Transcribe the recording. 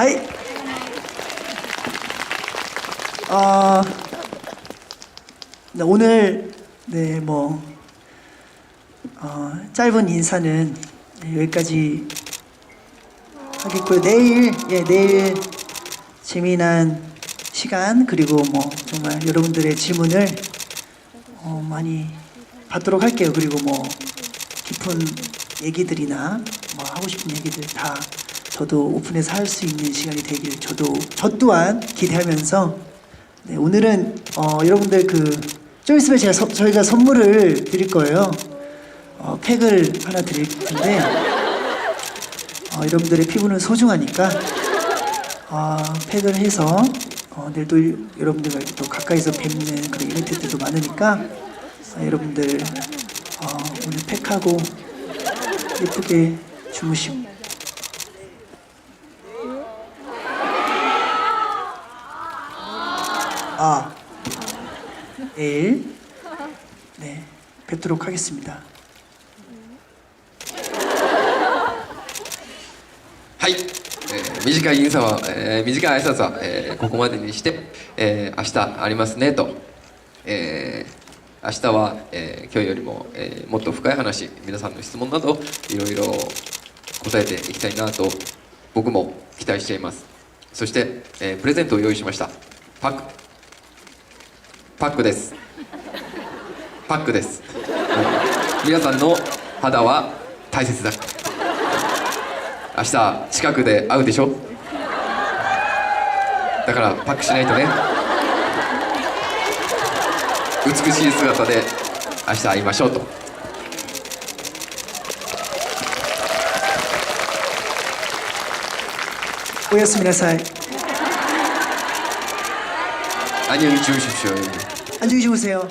하이. 아, 네, 오늘 네 뭐 어, 짧은 인사는 네, 여기까지 하겠고요. 내일 예 내일 재미난 시간 그리고 뭐 정말 여러분들의 질문을 어, 많이 받도록 할게요. 그리고 뭐 깊은 얘기들이나 뭐 하고 싶은 얘기들 다 저도 오픈해서 할 수 있는 시간이 되길 저도 저 또한 기대하면서 네, 오늘은 어, 여러분들 그좀 있으면 제가 서- 저희가 선물을 드릴 거예요. 어, 팩을 하나 드릴 텐데 어, 여러분들의 피부는 소중하니까 어, 팩을 해서 어, 내일 또 여러분들과 또 가까이서 뵙는 그런 이벤트들도 많으니까 어, 여러분들 어, 오늘 팩하고 예쁘게 주무시고 아 내일 네 뵙도록 하겠습니다. はい、えー短いインサは、えー短い挨拶は、えーここまでにして、えー明日ありますねと、えー明日は、えー今日よりも、えーもっと深い話皆さんの質問などいろいろ答えていきたいなと僕も期待していますそして、えープレゼントを用意しましたパック パックです。パックです。皆さんの肌は大切だ。明日近くで会うでしょ？だからパックしないとね。美しい姿で明日会いましょうと。おやすみなさい。 안녕히 주무십시오 안녕히 주무세요.